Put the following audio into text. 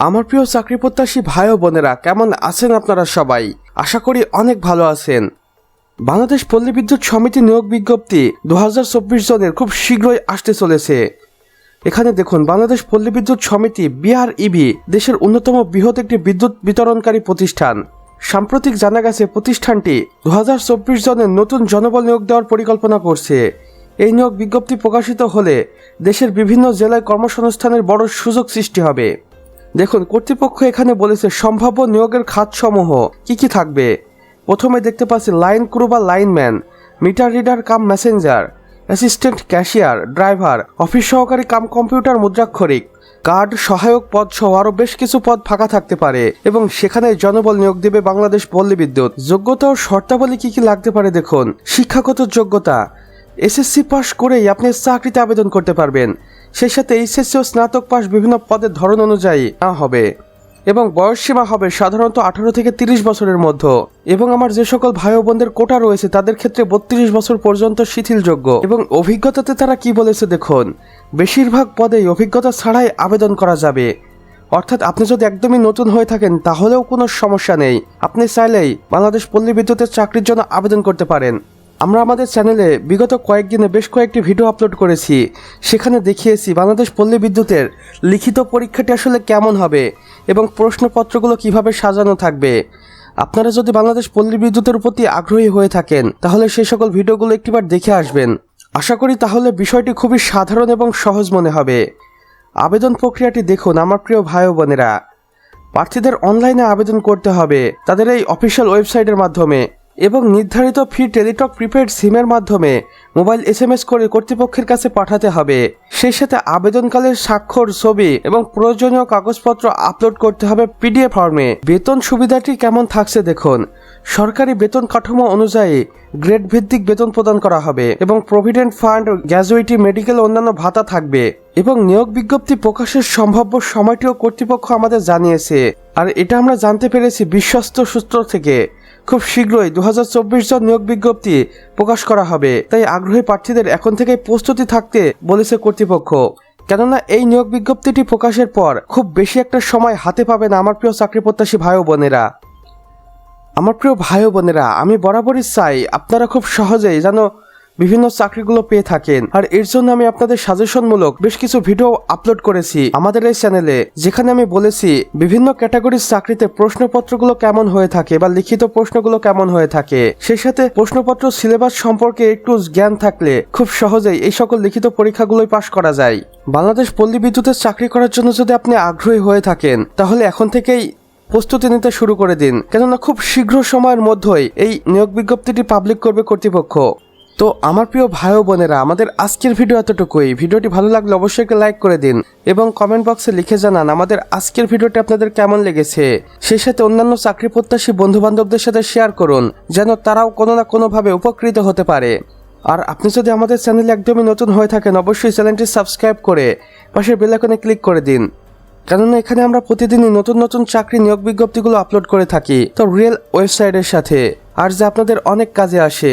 আমার প্রিয় চাকরি প্রত্যাশী ভাই ও বোনেরা, কেমন আছেন আপনারা সবাই? আশা করি অনেক ভালো আছেন। বাংলাদেশ পল্লী বিদ্যুৎ সমিতি নিয়োগ বিজ্ঞপ্তি দু হাজার চব্বিশ জনের খুব শীঘ্রই আসতে চলেছে। এখানে দেখুন, বাংলাদেশ পল্লী বিদ্যুৎ সমিতি বিআরইবি, দেশের অন্যতম বৃহৎ একটি বিদ্যুৎ বিতরণকারী প্রতিষ্ঠান। সাম্প্রতিক জানা গেছে, প্রতিষ্ঠানটি দু হাজার চব্বিশ জনের নতুন জনবল নিয়োগ দেওয়ার পরিকল্পনা করছে। এই নিয়োগ বিজ্ঞপ্তি প্রকাশিত হলে দেশের বিভিন্ন জেলায় কর্মসংস্থানের বড় সুযোগ সৃষ্টি হবে। দেখুন, কর্তৃপক্ষ এখানে বলেছে সম্ভাব্য নিয়োগের খাতসমূহ কি কি থাকবে? প্রথমে দেখতে পাচ্ছি লাইন ক্রু বা lineman, meter reader cum messenger, assistant cashier, driver, office সহকারী কাম কম্পিউটার মুদ্রাক্ষরিক গার্ড সহায়ক পদ সহ আরও বেশ কিছু পদ ফাঁকা থাকতে পারে এবং সেখানে জনবল নিয়োগ দেবে বাংলাদেশ পল্লী বিদ্যুৎ। যোগ্যতা ও শর্তাবলী কি কি লাগতে পারে দেখুন। শিক্ষাগত যোগ্যতা এসএসসি পাস করেই আপনি চাকরিতে আবেদন করতে পারবেন। সেই সাথে এইচএসসি ও স্নাতক পাস বিভিন্ন পদের ধরন অনুযায়ী না হবে এবং বয়স সীমা হবে সাধারণত আঠারো থেকে তিরিশ বছরের মধ্যে। এবং আমার যে সকল ভাই বোনদের কোটা রয়েছে, তাদের ক্ষেত্রে বত্রিশ বছর পর্যন্ত শিথিলযোগ্য। এবং অভিজ্ঞতাতে তারা কি বলেছে দেখুন, বেশিরভাগ পদেই অভিজ্ঞতা ছাড়াই আবেদন করা যাবে। অর্থাৎ আপনি যদি একদমই নতুন হয়ে থাকেন, তাহলেও কোনো সমস্যা নেই। আপনি চাইলেই বাংলাদেশ পল্লী বিদ্যুতের চাকরির জন্য আবেদন করতে পারেন। আমরা আমাদের চ্যানেলে বিগত কয়েকদিনে বেশ কয়েকটি ভিডিও আপলোড করেছি। সেখানে দেখিয়েছি বাংলাদেশ পল্লী বিদ্যুতের লিখিত পরীক্ষাটি আসলে কেমন হবে এবং প্রশ্নপত্রগুলো কীভাবে সাজানো থাকবে। আপনারা যদি বাংলাদেশ পল্লী বিদ্যুতের প্রতি আগ্রহী হয়ে থাকেন, তাহলে সেই সকল ভিডিওগুলো একটিবার দেখে আসবেন। আশা করি তাহলে বিষয়টি খুবই সাধারণ এবং সহজ মনে হবে। আবেদন প্রক্রিয়াটি দেখুন, আমার প্রিয় ভাই বোনেরা। প্রার্থীদের অনলাইনে আবেদন করতে হবে। তাদের এই অফিসিয়াল ওয়েবসাইটের মাধ্যমে। এবং নির্ধারিত ফি টেলিটক প্রিপেড সিমের মাধ্যমে মোবাইল এসএমএস করে কর্তৃপক্ষের কাছে পাঠাতে হবে। সেই সাথে আবেদনকালের স্বাক্ষর, ছবি এবং প্রয়োজনীয় কাগজপত্র আপলোড করতে হবে পিডিএফ ফর্মে। বেতন সুবিধাটি কেমন থাকছে দেখুন। সরকারি বেতন কাঠামো অনুযায়ী গ্রেড ভিত্তিক বেতন প্রদান করা হবে এবং প্রভিডেন্ট ফান্ড গ্র্যাজুইটি মেডিকেল, অন্যান্য ভাতা থাকবে এবং নিয়োগ বিজ্ঞপ্তি প্রকাশের সম্ভাব্য সময়টিও কর্তৃপক্ষ আমাদের জানিয়েছে। আর এটা আমরা জানতে পেরেছি বিশ্বস্ত সূত্র থেকে। খুব শীঘ্রই দু জন নিয়োগ বিজ্ঞপ্তি প্রকাশ করা হবে। তাই আগ্রহী প্রার্থীদের এখন থেকেই প্রস্তুতি থাকতে বলেছে কর্তৃপক্ষ। কেননা এই নিয়োগ বিজ্ঞপ্তিটি প্রকাশের পর খুব বেশি একটা সময় হাতে পাবেন আমার প্রিয় চাকরি প্রত্যাশী ভাই বোনেরা। আমার প্রিয় ভাই বোনেরা, আমি বরাবরই চাই আপনারা খুব সহজেই যেন বিভিন্ন চাকরিগুলো পেয়ে থাকেন। আর এর জন্য আমি আপনাদের সাজেশনমূলক বেশ কিছু ভিডিও আপলোড করেছি আমাদের এই চ্যানেলে যেখানে আমি বলেছি, বিভিন্ন ক্যাটাগরির চাকরিতে প্রশ্নপত্রগুলো কেমন হয়ে থাকে বা লিখিত প্রশ্নগুলো কেমন হয়ে থাকে। সেই সাথে প্রশ্নপত্র সিলেবাস সম্পর্কে একটু জ্ঞান থাকলে খুব সহজেই এই সকল লিখিত পরীক্ষাগুলোই পাশ করা যায়। বাংলাদেশ পল্লী বিদ্যুতের চাকরি করার জন্য যদি আপনি আগ্রহী হয়ে থাকেন, তাহলে এখন থেকেই প্রস্তুতি নিতে শুরু করে দিন। কেননা খুব শীঘ্র সময়ের মধ্যেই এই নিয়োগ বিজ্ঞপ্তিটি পাবলিক করবে কর্তৃপক্ষ। তো আমার প্রিয় ভাই বোনেরা, আমাদের আজকের ভিডিও এতটুকুই। ভিডিওটি ভালো লাগলে অবশ্যই একটা লাইক করে দিন এবং কমেন্ট বক্সে লিখে জানান আমাদের আজকের ভিডিওটি আপনাদের কেমন লেগেছে। সেই সাথে অন্যান্য চাকরি প্রত্যাশী বন্ধু বান্ধবদের সাথে শেয়ার করুন, যেন তারাও কোনো না কোনোভাবে উপকৃত হতে পারে। আর আপনি যদি আমাদের চ্যানেলে একদমই নতুন হয়ে থাকেন, অবশ্যই চ্যানেলটি সাবস্ক্রাইব করে পাশের বেলাকনে ক্লিক করে দিন। কেননা এখানে আমরা প্রতিদিনই নতুন নতুন চাকরি নিয়োগ বিজ্ঞপ্তিগুলো আপলোড করে থাকি, তো রিয়েল ওয়েবসাইটের সাথে। আর যা আপনাদের অনেক কাজে আসে।